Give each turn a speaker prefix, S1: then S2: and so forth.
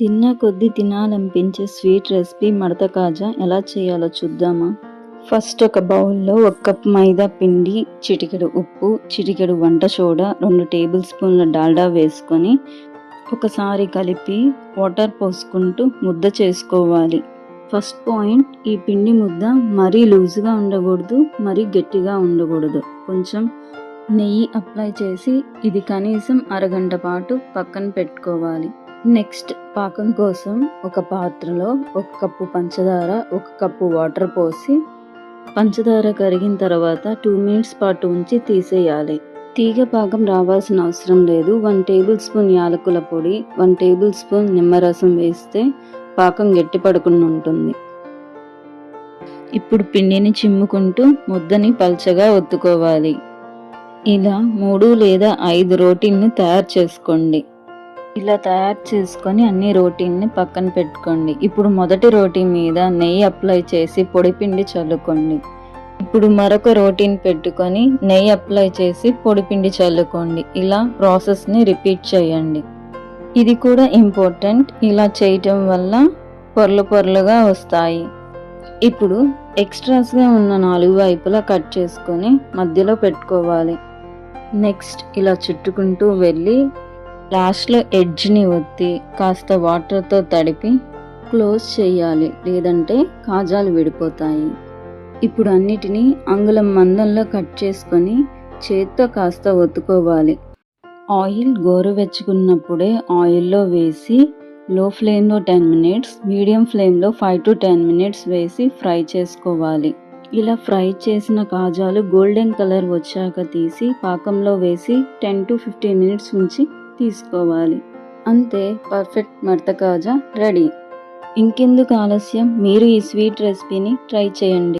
S1: తిన్న కొద్దీ తినాలనిపించే sweet recipe మడత కాజా ఎలా చేయాలో చూద్దామా? ఫస్ట్ ఒక బౌల్లో ఒక కప్ మైదా పిండి చిటికెడు ఉప్పు చిటికెడు వంట సోడా రెండు టేబుల్ స్పూన్ల డాల్డా వేసుకొని ఒకసారి కలిపి వాటర్ పోసుకుంటూ ముద్ద చేసుకోవాలి. ఫస్ట్ పాయింట్ ఈ పిండి ముద్ద మరీ లూజ్గా ఉండకూడదు మరీ గట్టిగా ఉండకూడదు. కొంచెం నెయ్యి అప్లై చేసి ఇది కనీసం అరగంట పాటు పక్కన పెట్టుకోవాలి. నెక్స్ట్ పాకం కోసం ఒక పాత్రలో ఒక కప్పు పంచదార ఒక కప్పు వాటర్ పోసి పంచదార కరిగిన తర్వాత టూ మినిట్స్ పాటు ఉంచి తీసేయాలి. తీగ పాకం రావాల్సిన అవసరం లేదు. వన్ టేబుల్ స్పూన్ యాలకుల పొడి వన్ టేబుల్ స్పూన్ నిమ్మరసం వేస్తే పాకం గట్టి పడకుండా ఉంటుంది. ఇప్పుడు పిండిని చిమ్ముకుంటూ ముద్దని పల్చగా ఒత్తుకోవాలి. ఇలా మూడు లేదా ఐదు రోటీల్ని తయారు చేసుకోండి. ఇలా తయారు చేసుకొని అన్ని రోటీన్ని పక్కన పెట్టుకోండి. ఇప్పుడు మొదటి రోటీ మీద నెయ్యి అప్లై చేసి పొడి పిండి చల్లుకోండి. ఇప్పుడు మరొక రోటీని పెట్టుకొని నెయ్యి అప్లై చేసి పొడి పిండి చల్లుకోండి. ఇలా ప్రాసెస్ని రిపీట్ చేయండి. ఇది కూడా ఇంపార్టెంట్. ఇలా చేయటం వల్ల పొరలు పొరలుగా వస్తాయి. ఇప్పుడు ఎక్స్ట్రాస్గా ఉన్న నాలుగు వైపులా కట్ చేసుకొని మధ్యలో పెట్టుకోవాలి. నెక్స్ట్ ఇలా చుట్టుకుంటూ వెళ్ళి లాస్ట్లో ఎడ్జ్ని ఒత్తి కాస్త వాటర్తో తడిపి క్లోజ్ చేయాలి లేదంటే కాజాలు విడిపోతాయి. ఇప్పుడు అన్నిటినీ అంగుళం మందంలో కట్ చేసుకొని చేత్తో కాస్త ఒత్తుకోవాలి. ఆయిల్ గోరువెచ్చుకున్నప్పుడే ఆయిల్లో వేసి లో ఫ్లేమ్లో టెన్ మినిట్స్ మీడియం ఫ్లేమ్లో ఫైవ్ టు టెన్ మినిట్స్ వేసి ఫ్రై చేసుకోవాలి. ఇలా ఫ్రై చేసిన కాజాలు గోల్డెన్ కలర్ వచ్చాక తీసి పాకంలో వేసి టెన్ టు ఫిఫ్టీన్ మినిట్స్ ఉంచి తీసుకోవాలి. అంతే పర్ఫెక్ట్ మడత కాజా రెడీ. ఇంకెందుకు ఆలస్యం? మీరు ఈ స్వీట్ రెసిపీని ట్రై చేయండి.